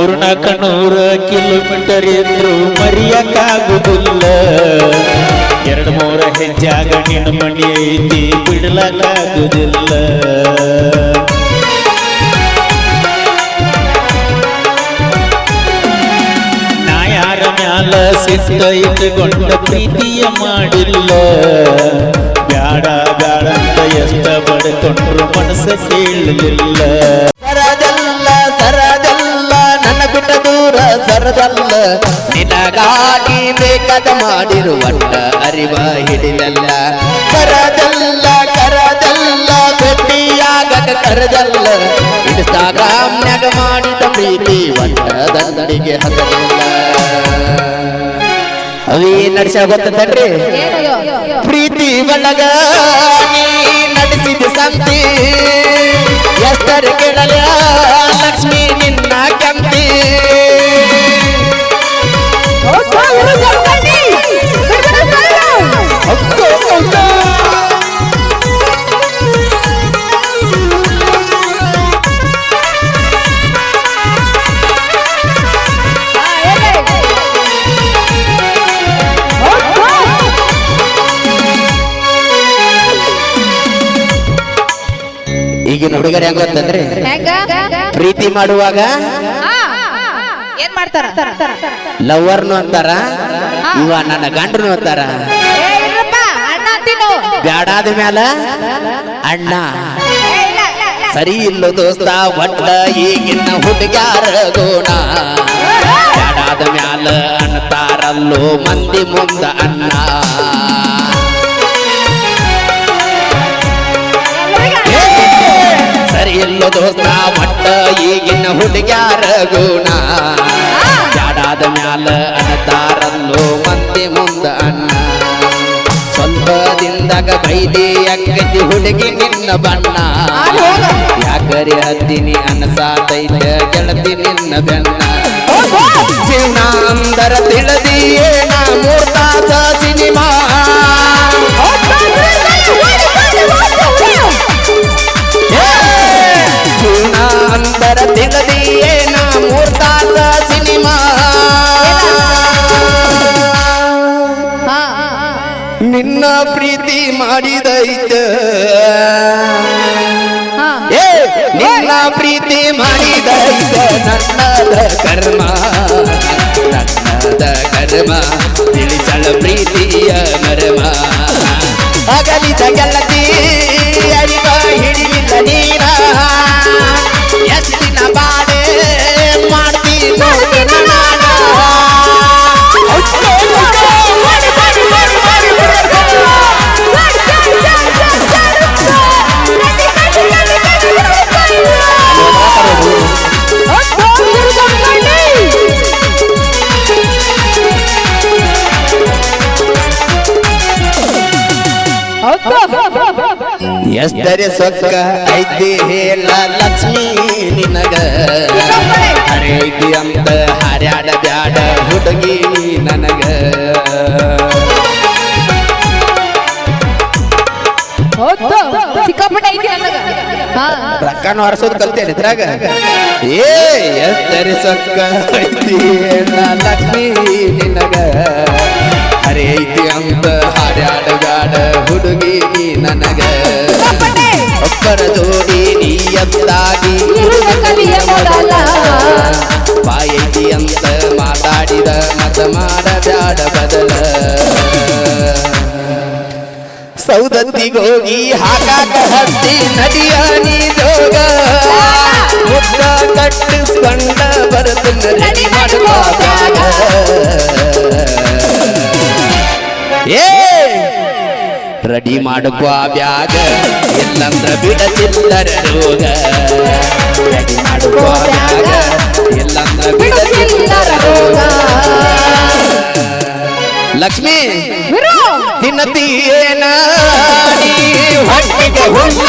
ನೂರ್ನಾಕ ನೂರ ಕಿಲೋಮೀಟರ್ ಇದ್ರು ಮರಿಯಕ್ಕಾಗುದಿಲ್ಲ. ಎರಡು ಮೂರ ಹೆಜ್ಜಾಗ ನಿನ್ನ ಮಣಿ ಐತಿ, ಬಿಡಲಕ್ಕಾಗುದಿಲ್ಲ. ನಾ ಮ್ಯಾಲ ಸಿದ್ಧ ಇಟ್ಟುಕೊಂಡ ಪ್ರೀತಿಯ ಮಾಡಿಲ್ಲ. ಬ್ಯಾಡ ಬ್ಯಾಡ ಅಂತ ಎಷ್ಟ ಬಡ್ಕೊಂಡ್ರು ಮನಸ್ಸ ಕೇಳಲಿಲ್ಲ ಸರದಲ್ಲ ನಿನಗಾಗಿ ಬೇಕಾದ ಮಾಡಿರುವಂತ ಅರಿವ ಹಿಡಿದಲ್ಲ. ಕರದಲ್ಲ ಕರದಲ್ಲ ಭೇಟಿಯಾಗಕ ಕರದಲ್ಲ. ಇನ್ಸ್ಟಾಗ್ರಾಮ್ನಾಗ ಮಾಡಿದ ಪ್ರೀತಿ ದಂಡಿಗೆ ಹದಲ್ಲ ಅವೇ ನಡೆಸ ಗೊತ್ತನ್ರಿ ಪ್ರೀತಿ ನೀ ನಡೆಸಿದ ಸಂತಿ. ಎಷ್ಟರ ಕೆಡಲ ಲಕ್ಷ್ಮಿ ನಿನ್ನ ಕಂತಿ ಈಗಿನ ಹುಡುಗರು ಹೆಂಗ ಗೊತ್ತಂದ್ರಿ ಪ್ರೀತಿ ಮಾಡುವಾಗ ಏನ್ ಮಾಡ್ತಾರ? ಲವರ್ನು ಅಂತಾರ? ಇವ ನನ್ನ ಗಂಡ್ರು ಅಂತಾರ. ಬ್ಯಾಡಾದ ಮ್ಯಾಲ? ಅಣ್ಣ. ಸರಿ ಇಲ್ಲ ದೋಸ್ತ ಒಟ್ಟ ಈಗಿನ ಹುಡುಗ್ಯಾರ ಗೋಣ. ಬ್ಯಾಡಾದ ಮ್ಯಾಲ ಅಂತಾರಲ್ಲೋ ಮಂದಿ ಮುಂದ ಅಣ್ಣ. ಸರಿ ಇಲ್ಲ ದೋಸ್ತ ಒಟ್ಟ ಈಗಿನ ಹುಡುಗ್ಯಾರ ಗುಣ. ಜಾಡಾದ ಮ್ಯಾಲ ಅನ್ನತಾರಲ್ಲೋ ಮತ್ತೆ ಮುಂದ ಅಣ್ಣ. ಸ್ವಲ್ಪ ದಿಂದಾಗ ಬೈದಿ ಅಕ್ಕತಿ ಹುಡುಗಿ ನಿನ್ನ ಬಣ್ಣ. ಯಾಕರಿ ಹತ್ತಿನಿ ಅನಸಾತೈತ ಗೆಳತಿ ನಿನ್ನ ಬೆಣ್ಣ ಅಂದರ ತಿಳಿದಿಯೇ ನಾ ಸಿನಿಮಾ ಎಷ್ಟರೆ ಸೊಕ್ಕ ಐತಿ ಹೇಳ ಲಕ್ಷ್ಮೀ ನಿನಗ. ಹರೈತಿ ಐತಿ ಅಂತ ಹರ್ಯಾಡ ಬ್ಯಾಡ ಹುಡುಗಿ ನನಗ. ರೊಕ್ಕನ ಹೊರಸೋದು ಕಲ್ತೇನೆ ಇದ್ರಾಗ. ಏ ಎಷ್ಟರೆ ಸೊಕ್ಕ ಐತಿ ಹೇಳ ಲಕ್ಷ್ಮೀ ನಿನಗ. ಹರೆ ಐತಿ ಅಂತ ಹಾರ್ಯಾಡ ಹುಡುಗಿ ಹುಡುಗಿ ನನಗ. ಒಬ್ಬರ ಜೋಡಿ ನೀ ಎದ್ದಾಗಿ. ಬಾಯೈತಿ ಅಂತ ಮಾತಾಡಿದ ಮತ ಮಾಡಬ್ಯಾಡ ಬದಲ ಸೌದತ್ತಿಗೋಗಿ ಹಾಕಾಕ ಹತ್ತಿ ನದಿಯ ನೀ ಜೋಗ ಮುದ್ದ ಕಟ್ಟಿಸ್ಕೊಂಡ ಮಾಡುವ ಬ್ಯಾಗ ಚಿಲ್ಲರ ರೋಗ. ರೆಡಿ ಬ್ಯಾಗ ಚಿಲ್ಲರ ರೋಗ. ಲಕ್ಷ್ಮಿ ವಿರು. ತಿನ್ನತೀಯೇನ ನೀ ಹೊಟ್ಟಿಗೆ ಹುಲ್ಲ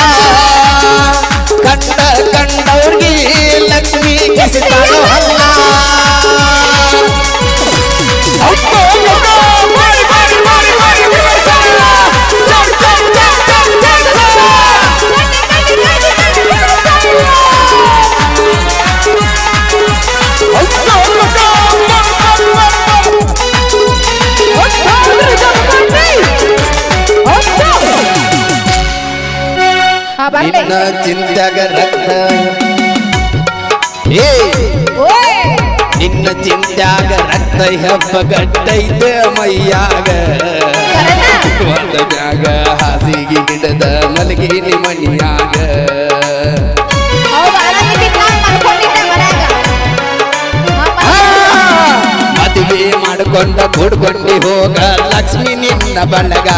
ಕಂಡ ಕಂಡವ್ರಿಗೆ ಲಕ್ಷ್ಮಿ ಕಸಿತಾಳು ಹಲ್ಲ ನಿನ್ನ ಚಿಂತ್ಯಾಗ ರಕ್ತ. ಏ ನಿನ್ನ ಚಿಂತ್ಯಾಗ ರಕ್ತ ಹಬ್ಬ ಗಟ್ಟೈತೆ ಮೈಯಾಗ? ಒಂದ ಜಾಗ ಹಾಸಿಗೆ ಗಿಡದ ಮಲಗಿನಿ ಮನಿಯಾಗ ಹೌದು ಆರಾಮಿದ್ದಿದ್ದ ಮಲ್ಕೊಂಡಿದ್ದೆ ಮನ್ಯಾಗ. ಆ, ಮಾಮ, ಮದುವೆ ಮಾಡ್ಕೊಂಡ ಕೂಡ್ಕೊಂಡಿ ಹೋಗ ಲಕ್ಷ್ಮಿ ನಿನ್ನ ಬಳಗ.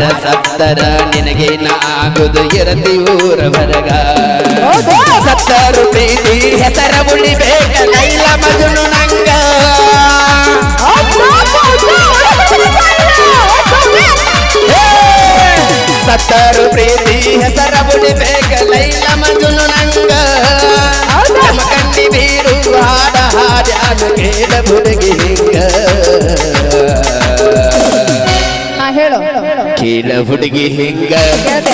ಯಾರ ಸತ್ತರ ನಿನಗೆ ನಾಗುದು ಇರದಿ ಊರ ಹೊರಗ ಹೌದು. ಸತ್ತರು ಪ್ರೀತಿ ಹೆಸರ ಉಳಿಬೇಕ ನೈಲ ಮಗನು ನಂಗ. ಸತ್ತರು ಪ್ರೀತಿ ಹೆಸರ ಉಳಿಬೇಕ ಲೈಲ ಮಜುನು ನಂಗ. ನಮ್ಮ ಕಣ್ಣಿ ಬೀರು ಹಾಡ ಹಾಡ್ಯಾನು ಕೇಳ ಹುಡುಗಿ ಹಿಂಗ ಕೀಳ ಹುಡುಗಿ ಹಿಂಗ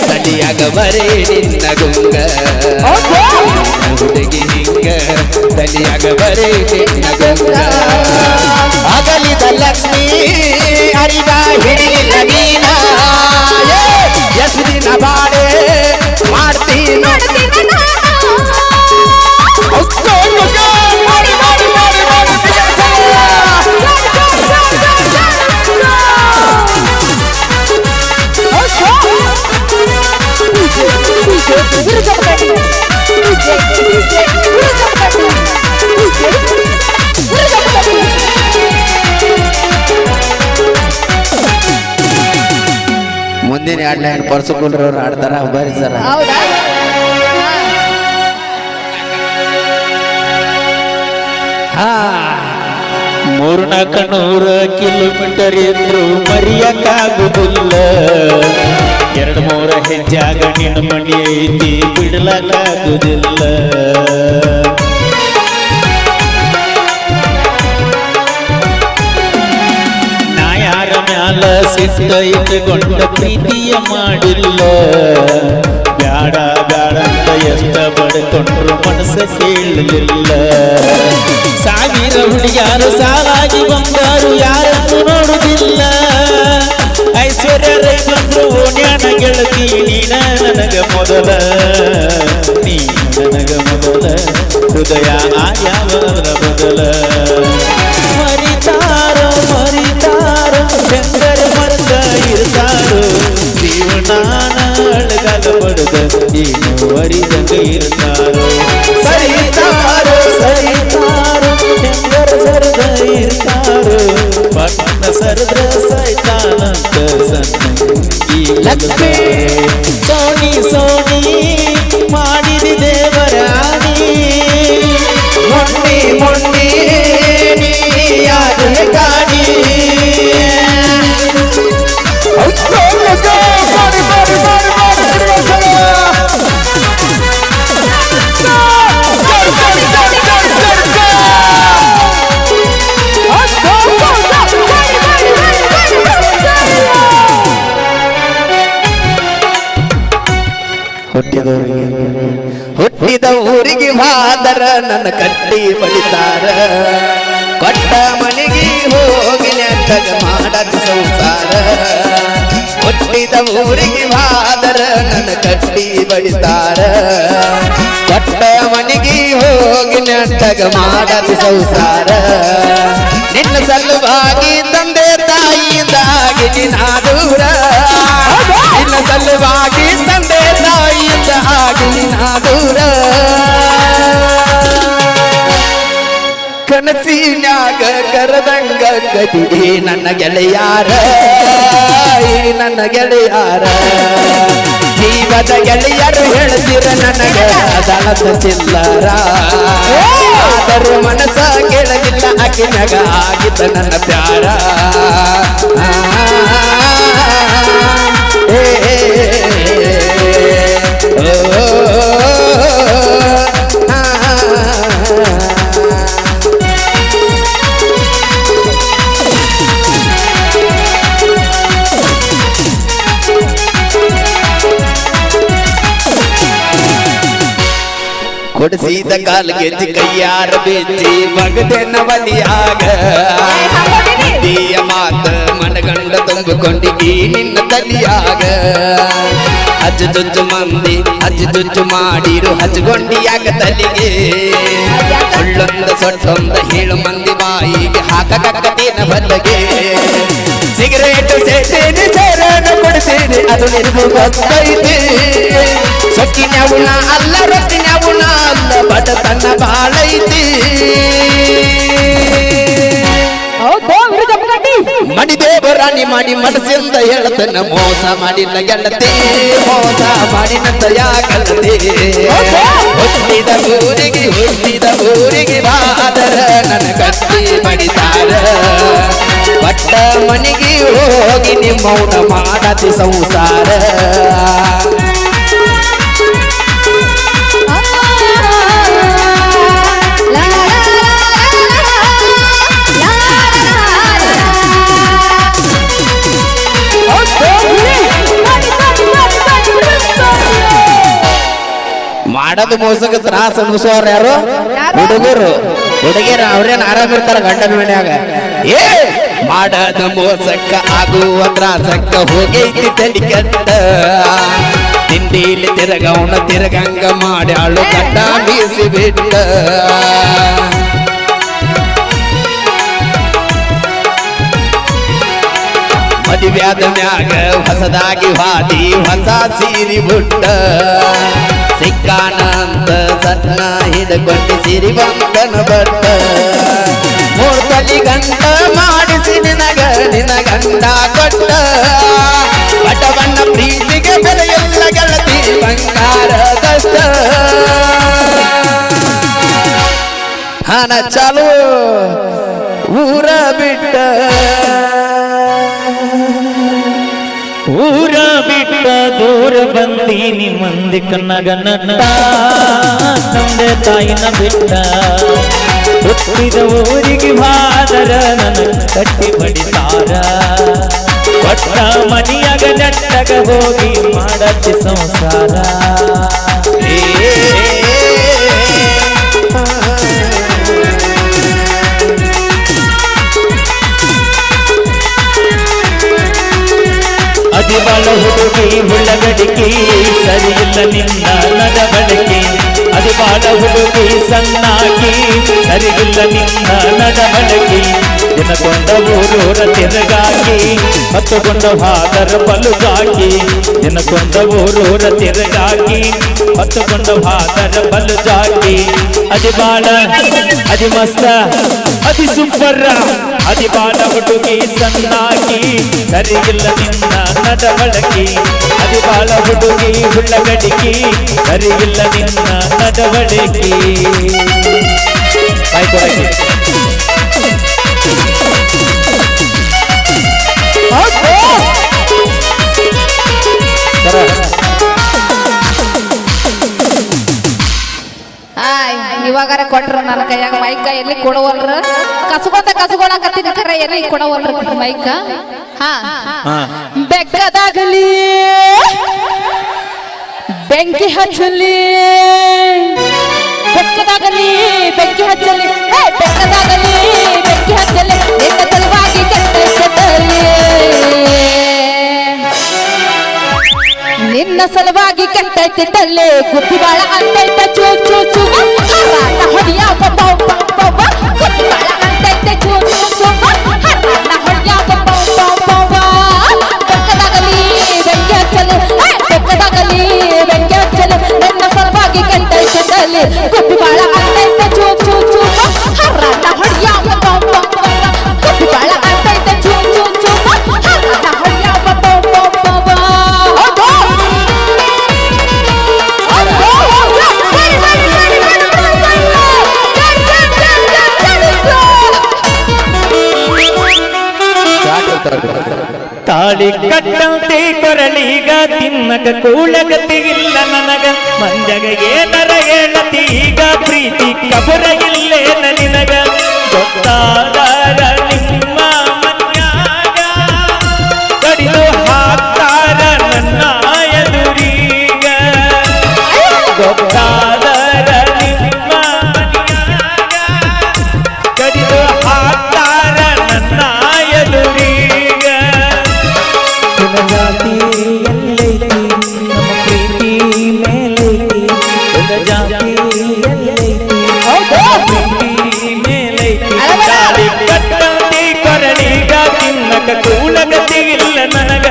ತಡಿಯಾಗ ಬರೇ ನಿನ್ನ ಗುಂಗ. ಹುಡುಗಿ ಹಿಂಗ ತಡಿಯಾಗ ಬರೇ ನಿನ್ನ ಗುಂಗ. ಅಗಲಿದ ಲಕ್ಷ್ಮಿ ಅರಿದ ಹಿಡಿಲಿಲ್ಲ ನೀನ. ಎಷ್ಟು ದಿನ ಬಾಳೆ ಮಾಡ್ತೀನಿ. ಲೈನ್ ಪರ್ಸುಕೊಂಡ್ರವ್ರು ಆಡ್ತಾರ ಬರ್ರಿ ಸರ ಹೌದಾ? ಹಾ. ಮೂರ್ನಾಲ್ಕು ನೂರ ಕಿಲೋಮೀಟರ್ ಇದ್ರು ಮರಿಯಕ್ಕಾಗುದಿಲ್ಲ. ಎರಡು ಮೂರ ಹೆಜ್ಜಾಗ ನಿನ್ನ ಮಣಿ ಐತಿ ಬಿಡಲಕ್ಕಾಗುದಿಲ್ಲ. ಮ್ಯಾಲ ಸಿದ್ಧ ಇಟ್ಟುಕೊಂಡ ಪ್ರೀತಿಯ ಮಾಡಿಲ್ಲ. ಬ್ಯಾಡ ಬ್ಯಾಡ ಅಂತ ಎಷ್ಟ ಬಡ್ಕೊಂಡ್ರು ಮನಸ್ಸ ಕೇಳಲಿಲ್ಲ. ಸಾವಿರ ಹುಡುಗಿಯಾರು ಸಾಲಾಗಿ ಬಂಗಾರು ಯಾರನ್ನು ನೋಡುದಿಲ್ಲ. ಐಶ್ವರ್ಯ ರೈ ಬಂದ್ರು ಓಣ್ಯಾನ ಗೆಳತಿ ನೀನ ನನಗ ಮೊದಲ. ನೀ ನನಗ ಮೊದಲ. ಹೃದಯ ಆಯಾವರ ಬದಲ. ಮರಿತಾರ ಮರಿತಾರೋ ಹುಟ್ಟಿದವರಿಗೆ. ಹುಟ್ಟಿದ ಊರಿಗೆ ಮಾದರ ನನ್ನ ಕಟ್ಟಿ ಬಡಿತಾರ ಕೊಟ್ಟ ಮನೆಗೆ ಹೋಗಿ ನೆಟ್ಟಗ ಮಾಡದ ಸಂಸಾರ. ಹುಟ್ಟಿದ ಊರಿಗೆ ಮಾದರ ನನ್ನ ಕಟ್ಟಿ ಬಡಿತಾರ ಕೊಟ್ಟ ಮನೆಗೆ ಹೋಗಿ ನೆಟ್ಟಗ ಮಾಡದ ಸಂಸಾರ. ನಿನ್ನ ಸಲುವಾಗಿ ತಂದೆ ತಾಯಿಯಿಂದಾಗಿ ಕರದಂಗ ಈ ನನ್ನ ಗೆಳೆಯಾರ ಈ ನನ್ನ ಗೆಳೆಯಾರ ಜೀವದ ಗೆಳೆಯರು ಹೇಳ್ತಿರ ನನಗೆ ದಳದ ಚಿಲ್ಲರ ಆದರೂ ಮನಸ್ಸ ಕೇಳಲಿಲ್ಲ ಅಕಿನಗ ಆಗಿದ್ದ ನನ್ನ ಪ್ಯಾರ ಏ, ಓ, ಕೊಡಿಸಿದ ಕಾಲ್ ಗೆಜ್ಜಿ ಕೈಯಾರ ಬೆಚ್ಚಿ ಮಗದೆನ್ನ ಬಲಿಯಾಗ. ದಿಯ ಮಾತ ಮನಗಂಡ ತುಂಬಿಕೊಂಡಿಗಿ ನಿನ್ನ ತಲಿಯಾಗ. ಅಜ್ಜು ಜುಜ್ಜು ಮಂದಿ, ಅಜ್ಜು ಜುಜ್ಜು ಮಾಡಿರು ಹಚ್ಕೊಂಡಿಯಾಗ ತಲಿಗೆ. ಸುಳ್ಳೊಂದ ಸೊಟ್ಟೊಂದ ಹೇಳು ಮಂದಿ ಬಾಯಿಗೆ ಹಾಕಕಕ್ಕದೇನ ಬಲ್ಲಗೆ ಸಿಗರೇಟ್ ಸೇರನ್ನು ಕೊಡ್ತೇನೆ ಅದು ನಿನಗೂ ಗೊತ್ತೈತೆ ಸೊಕ್ಕಿನ್ಯಾವುನ ಅಲ್ಲ ರೊಟ್ಟಿನ್ಯಾವುನ ಅಲ್ಲ ಬಡತನ ಬಾಳೈತಿ. ಮುಖಂಡಿ ಮಡಿದೇವರಾಣಿ ಮಾಡಿ ಮನಸ್ಸಿಂದ ಹೇಳ್ತನ ಮೋಸ ಮಾಡಿಲ್ಲ ಗೆಳತಿ ಮೋಸ ಮಾಡಿನಂತ ಯಾಕಲ್ಲದೆ? ಹೊತ್ತಿದ ಊರಿಗೆ ಹೊತ್ತಿದ ಊರಿಗೆ ಬಾದರ ನನ್ನ ಕಟ್ಟಿ ಬಡಿತಾರ. ಪಟ್ಟ ಮನೆಗೆ ಹೋಗಿ ನಿಮ್ಮ ಮೌನ ಮಾಡತಿ ಸಂಸಾರ. ಮಾಡೋದು ಮೋಸಕ್ಕೆ ತ್ರಾಸ ಅನ್ಸೋರ್ ಯಾರು? ಹುಡುಗರು. ಹುಡುಗಿಯರ ಅವ್ರೇನ್ ಆರಾಮ ಇರ್ತಾರ ಗಂಡನ ಮನ್ಯಾಗ? ಏ ಮಾಡದ ಮೋಸಕ್ಕ ಆಗುವ ತ್ರಾಸಕ್ಕ ಹೋಗೈತಿ ತಲೆ ಕೆಟ್ಟ ತಿಂಡಿಲಿ ತಿರಗವನ ತಿರಗಂಗ ಮಾಡ್ಯಾಳು ಕಟ್ಟ ಬೀಸಿ ಬಿಟ್ಟ ಮದುವೆ ಆದ ಮ್ಯಾಗ ಹೊಸದಾಗಿ ಹಾದಿ ಹೊಸ ಸೀರಿ ಬುಟ್ಟ ಸಿಕ್ಕಾನಂತ ಸತ್ನ ಸಿರಿ ಬಂದನ ಮೂರ್ತಲಿ ಮೂರ್ ತಲಿ ಗಂಟ ಮಾಡಿಸಿ ನಿನಗ ನಿನ ಕೊಟ್ಟ. ಬಟವಣ್ಣ ಪ್ರೀತಿಗೆ ಬೆಲೆಯಲ್ಲ ಗೆಳತಿ ಬಂಗಾರ ಕಷ್ಟ ಹಣ ಚಾಲು, ಊರ ಬಿಟ್ಟ ಬಿಟ್ಟ ದೂರ ಬಂದೀನಿ ಮಂದಿ ಕನ್ನಗ ನಟ್ಟ ತಂದೆ ತಾಯಿನ ಬಿಟ್ಟ. ಹುಟ್ಟಿದ ಊರಿಗೆ ಮಾದರ ನನ್ನ ಕಟ್ಟಿ ಬಡಿತಾರ ಒಟ್ಟ ಮನಿಯಾಗ ನೆಟ್ಟಗ ಹೋಗಿ ಮಾಡತಿ ಸಂಸಾರ. ಅದಿಬಲ ಹುಡುಗಿ ಹುಳ್ಳಗಡಿಕೆ ಸರಿಯಿಲ್ಲ ನಿನ್ನ ನಡವಳಿಕೆ ಅದಿಬಾಳ ಹುಡುಗಿ ಸಣ್ಣಾಗಿ ಸರಿಯಿಲ್ಲ ನಿನ್ನ ನಡವಳಿಕೆ ದಿನಗೊಂಡ ಊರೂರ ತಿರುಗಾಕಿ ಹತ್ತುಕೊಂಡ ಹಾದರ ಬಲುಗಾಕಿ. ದಿನಗೊಂಡ ಊರೂರ ತಿರುಗಾಕಿ ಹತ್ತುಕೊಂಡ ಹಾದರ ಅದು ಬಾಳ, ಅದು ಮಸ್ತ, ಅದು ಸೂಪರ್. ಅದಿ ಬಾಳ ಹುಡುಗಿ ಸಣ್ಣಾಗಿ, ಸರಿಯಿಲ್ಲ ನಿನ್ನ ನಡವಳಿಕೆ ಅದಿ ಬಾಳ ಹುಡುಗಿ ಹುಳ್ಳಗಡಿಕಿ ಸರಿಯಿಲ್ಲ ನಿನ್ನ ನಡವಳಿಕೆ ಬಾಯ್ ಕೊಟ್ರ ನನ್ನ ಕೈಯಾಗ ಮೈಕ ಎಲ್ಲಿ ಕೊಡವಲ್ರ? ಕಸ್ಕೊಂತ ಕಸ್ಕೊಳಕತ್ತೀನಿ ಕರೆ ಎಲ್ಲಿ ಕೊಡವಲ್ರ ಮೈಕ? ಹಾ. ಬೆಕ್ಕದಾಗಲಿ ಬೆಂಕಿ ಹಚ್ಚಲಿ ಬೆಕ್ಕದಾಗಲಿ ಬೆಂಕಿ ಹಚ್ಚಲಿ. ಬೆಕ್ಕದಾಗಲಿ ಬೆಂಕಿ ಹಚ್ಚಲಿ. ನಿನ್ನ ಸಲುವಾಗಿ ಕೆಟ್ಟ ಕೆಟ್ಟಲಿ. ನಿನ್ನ ಸಲುವಾಗಿ ಕೆಟ್ಟೈತಿ ತಲ್ಲೆ ಗುಬ್ಬಿ ಬಾಳ ಅಂತೈತ ತಾಳಿ ಕಟ್ಟಂತೆ ಕೊರಳೀಗ ತಿನ್ನಕ ಕೂಳಗತಿ ಇಲ್ಲ ನನಗ. ಮಂಜಗ ಏನರ ಹೇಳತಿ ಈಗ ಪ್ರೀತಿ ಕಬರ ನನಗ ನಿನಗ. ಗೊತ್ತಾದಾರ ನಿಮ್ಮ ಮನ್ಯಾಗ. ಕಡಿದು ಹಾಕ್ತಾರ ನನ್ನ ಎದುರೀಗ. ಗೊತ್ತಾದರ ತಿನ್ನಕ ಕೂಲಗತಿ ಇಲ್ಲ ನನಗ.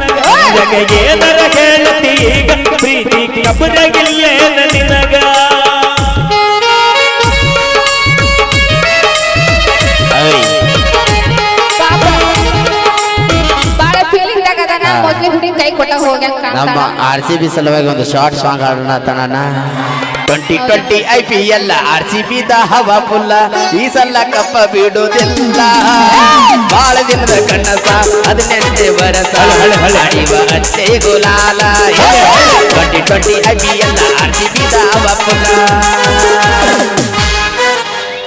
ಜಗ ಏನರ ಹೇಳತಿ ಈಗ ಪ್ರೀತಿ ಕಬ್ಬರಾಗಿಲ್ಲೇನ ನಿನಗ. ಪಾಪ ಬಾಳ ಫೀಲಿಂಗ್ ಆಗದಾನ ಮೊದ್ಲೇ ಹುಡುಗಿ ಕೈ ಕೊಟ್ಟ ಹೋಗ್ಯಾಕ ನಮ್ಮ ಆರ್ ಸಿ ಬಿ ಸಲುವಾಗಿ ಒಂದು ಶಾರ್ಟ್ ಸಾಂಗ್ ಹಾಡೋಣ ತನನ twenty twenty I P L R C B ಹವಾ ಫುಲ್ಲ ಈ ಸಲ ಕಪ್ಪ ಬಿಡುವುದಿಲ್ಲ. ಬಾಳ ದಿನದ ಕಣ್ಣಸ ಹದಿನೆಂಟು ವರಸ. ಅಡಿವ ಅಷ್ಟೇ ಗುಲಾಲ. Twenty twenty I P L R C B ಹವಾ ಫುಲ್ಲ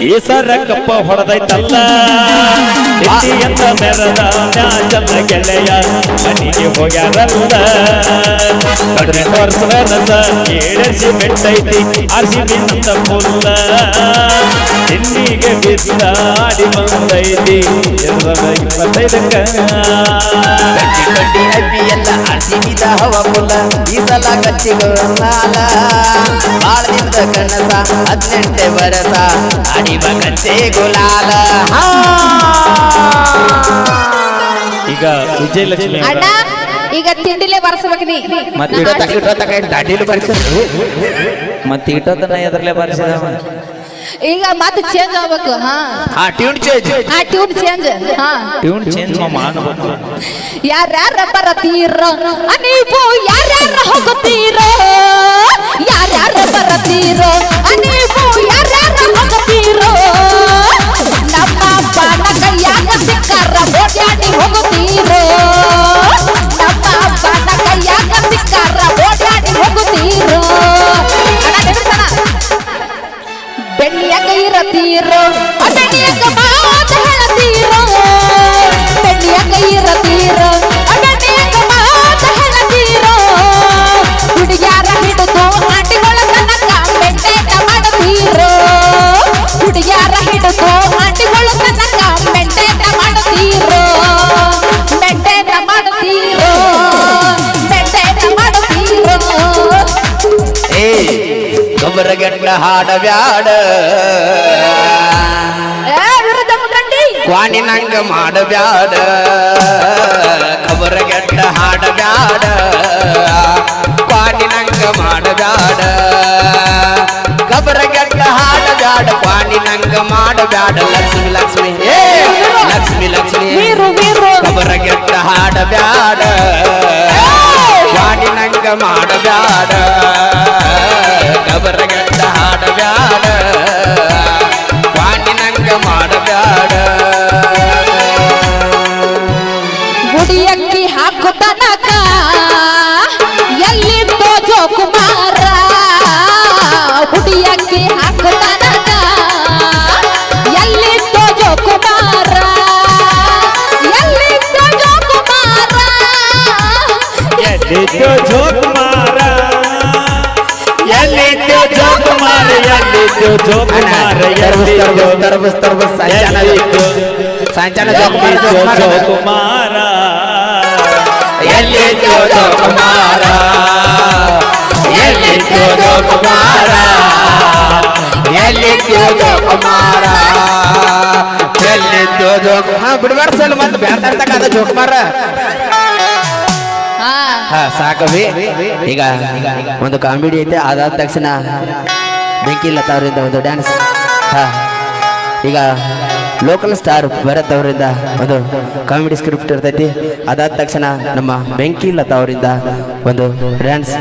ಈ ಸರ ಕಪ್ಪ ಹೊಡೆದೈತಲ್ಲ. ಎಲ್ಲಿ ಅಂತ ಮೆರದ ಚಂದ್ರ ಗೆಳೆಯ ಮನೆಗೆ ಹೋಗ್ಯಾರಲ್ಲ. ಹದಿನೆಂಟು ವರ್ಷದ ರಸ ಏಳಸಿ ಬೆಟ್ಟೈತಿ, ಆರ್ಸಿ ಬಿಂದ ಬಿದ್ದ ಆಡಿ ಬಂದೈತಿ ಇಪ್ಪತ್ತೈದಕ್ಕ. Twenty twenty I P L R C B the ಹವಾ ಫುಲ್ಲ ಈ ಸಲ ಕಚ್ಚಿಗಳು ಬಾಳ ದಿನದ ಕನಸ ಹದಿನೆಂಟು ಕಚ್ಚೆ ಗುಲಾಲ. ಹಾ. ಈಗ ವಿಜಯಲಕ್ಷ್ಮಿ ಅಣ್ಣ ಈಗ ತಿಂಡಿಲೇ ಬರ್ಸ್ಬೇಕು ನೀ. ಮತ್ತೆ ಇಡೋತಕ ಇಡೋತಕ ಏನ್ ಬರ್ಸಿದ್ರು ಮತ್ತೆ ಇಟ್ಟೋತನ ಎದರ್ಲೆ ಬಾರಿಸಿದವ ಈಗ ಮತ್ತೆ ಚೇಂಜ್ ಆಗ್ಬೇಕು ಹಾ. ಹಾ ಟ್ಯೂನ್ ಚೇಂಜ್ ಆ ಟ್ಯೂನ್ ಚೇಂಜ್ ಹಾ. ಟ್ಯೂನ್ ಚೇಂಜ್ ಮಾಡಬೇಕು ಯಾರ್ಯಾರ ಬರತೀರ ನೀವು ಯಾರ್ಯಾರ ಹೋಗುತ್ತೀರ ಯಾರ್ಯಾರ ಬರತೀರ ನೀವು ಯಾರ್ಯಾರ ಹೋಗುತ್ತೀರ ಗೊಬ್ಬರಗೆಟ್ಟ ಹಾಡಬ್ಯಾಡ ಕ್ವಾಣಿನಂಗ ಮಾಡಬ್ಯಾಡ ಕಬರಗೆಟ್ಟ ಹಾಡಬ್ಯಾಡ ಕ್ವಾಣಿನಂಗ ಮಾಡಬ್ಯಾಡ ಗೊಬ್ಬರಗೆಟ್ಟ ನಂಗ ಮಾಡ ಬ್ಯಾಡ. ಲಕ್ಷ್ಮಿ ಲಕ್ಷ್ಮಿ ಏ ಲಕ್ಷ್ಮಿ ಲಕ್ಷ್ಮಿ ವೀರು ವೀರು. ಪಾಣಿ ನಂಗ ಮಾಡ ಬ್ಯಾಡ. ಕಬರ ಹಾಡಬ್ಯಾಡ ಎಲ್ಲಿದ್ಯೋ ಜೋಕುಮಾರ ಎಲ್ಲಿದ್ಯೋ ತರಬಸ್ ತರಬಸ್ ಸಂಚಾನ ಎಲ್ಲಿದ್ಯೋ ಸಂಚಾನ ಎಲ್ಲಿದ್ಯೋ ಜೋಕುಮಾರ ಎಲ್ಲಿದ್ಯೋ ಜೋಕುಮಾರ ಎಲ್ಲಿದ್ಯೋ ಜೋಕುಮಾರ ಎಲ್ಲಿದ್ಯೋ ಜೋಕುಮಾರ ಎಲ್ಲಿದ್ಯೋ ಜೋಕು ಹಾ ಬಿಡ್ಬಾರ್ದು ಸಲ್ ಮತ್ತೆ ಬ್ಯಾತಾಡ್ತಕ್ಕ ಅದ ಜೋಕುಮಾರ ಹಾ ಹಾ ಸಾಕವಿ ಈಗ ಒಂದು ಕಾಮಿಡಿ ಐತೆ ಅದಾದ ತಕ್ಷಣ ಬೆಂಕಿ ಲತಾ ಅವರಿಂದ ಒಂದು ಡ್ಯಾನ್ಸ್ ಈಗ ಲೋಕಲ್ ಸ್ಟಾರ್ ಭರತ್ ಅವರಿಂದ ಒಂದು ಕಾಮಿಡಿ ಸ್ಕ್ರಿಪ್ಟ್ ಇರ್ತೈತಿ. ಅದಾದ ತಕ್ಷಣ ನಮ್ಮ ಬೆಂಕಿ ಲತಾ ಅವರಿಂದ ಒಂದು ಡ್ಯಾನ್ಸ್